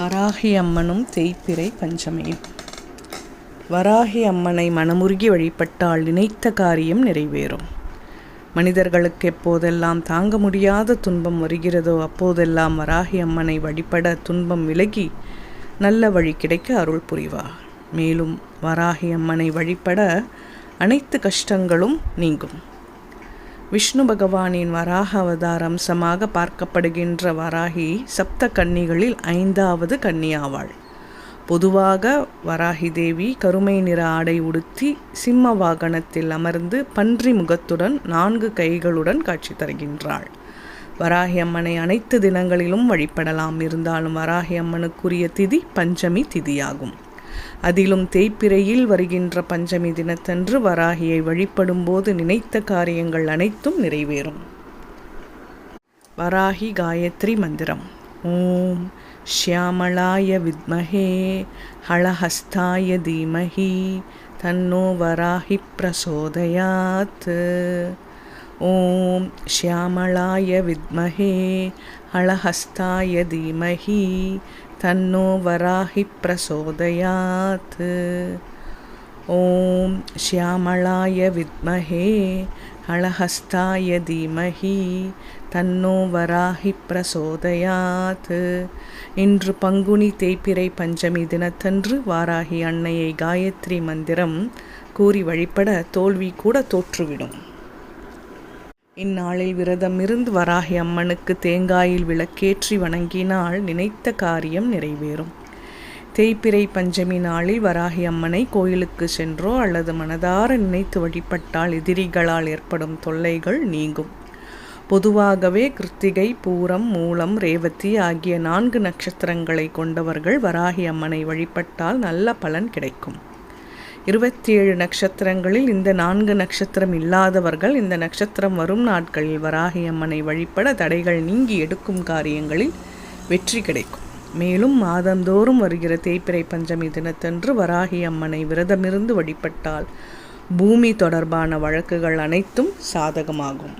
வராகி அம்மனும் தேய்பிறை பஞ்சமியும் வராகி அம்மனை மனமுருகி வழிபட்டால் நினைத்த காரியம் நிறைவேறும். மனிதர்களுக்கு எப்போதெல்லாம் தாங்க முடியாத துன்பம் வருகிறதோ அப்போதெல்லாம் வராகி அம்மனை வழிபட துன்பம் விலகி நல்ல வழி கிடைக்க அருள் புரிவார். மேலும் வராகி அம்மனை வழிபட அனைத்து கஷ்டங்களும் நீங்கும். விஷ்ணு பகவானின் வராக அவதார அம்சமாக பார்க்கப்படுகின்ற வராகி சப்த கன்னிகளில் ஐந்தாவது கன்னியாவாள். பொதுவாக வராகி தேவி கருமை நிற ஆடை உடுத்தி சிம்ம வாகனத்தில் அமர்ந்து பன்றி முகத்துடன் நான்கு கைகளுடன் காட்சி தருகின்றாள். வராகி அம்மனை அனைத்து தினங்களிலும் வழிபடலாம். இருந்தாலும் வராகி அம்மனுக்குரிய திதி பஞ்சமி திதியாகும். அதிலும் தேய்ப்பிரையில் வருகின்ற பஞ்சமி தினத்தன்று வராகியை வழிபடும்போது நினைத்த காரியங்கள் அனைத்தும் நிறைவேறும். வராகி காயத்ரி மந்திரம். ஓம் ஷியாமளாய வித்மகே ஹளஹஸ்தாய தீமஹி. தன்னோ வராகி பிரசோதயாத். ஓம் ஷியாமளாய வித்மஹே ஹளஹஸ்தாய தீமஹி தன்னோ வராஹி பிரசோதயாத். ஓம் ஷியாமளாய வித்மஹே ஹளஹஸ்தாய தீமஹி தன்னோ வராஹி பிரசோதயாத். இன்று பங்குனி தேய்பிறை பஞ்சமி தினத்தன்று வாராகி அன்னையை காயத்ரி மந்திரம் கூறி வழிபட தோல்வி கூட தோற்றுவிடும். இந்நாளில் விரதம் இருந்து வராகி அம்மனுக்கு தேங்காயில் விளக்கேற்றி வணங்கினால் நினைத்த காரியம் நிறைவேறும். தேய்பிறை பஞ்சமி நாளில் வராகி அம்மனை கோயிலுக்கு சென்றோ அல்லது மனதார நினைத்து வழிபட்டால் எதிரிகளால் ஏற்படும் தொல்லைகள் நீங்கும். பொதுவாகவே கிருத்திகை பூரம் மூலம் ரேவதி ஆகிய நான்கு நட்சத்திரங்களை கொண்டவர்கள் வராகி அம்மனை வழிபட்டால் நல்ல பலன் கிடைக்கும். இருபத்தி ஏழு நட்சத்திரங்களில் இந்த நான்கு நட்சத்திரம் இல்லாதவர்கள் இந்த நட்சத்திரம் வரும் நாட்களில் வராகி அம்மனை வழிபட தடைகள் நீங்கி எடுக்கும் காரியங்களில் வெற்றி கிடைக்கும். மேலும் மாதந்தோறும் வருகிற தேய்பிறை பஞ்சமி தினத்தன்று வராகி அம்மனை விரதமிருந்து வழிபட்டால் பூமி தொடர்பான வழக்குகள் அனைத்தும் சாதகமாகும்.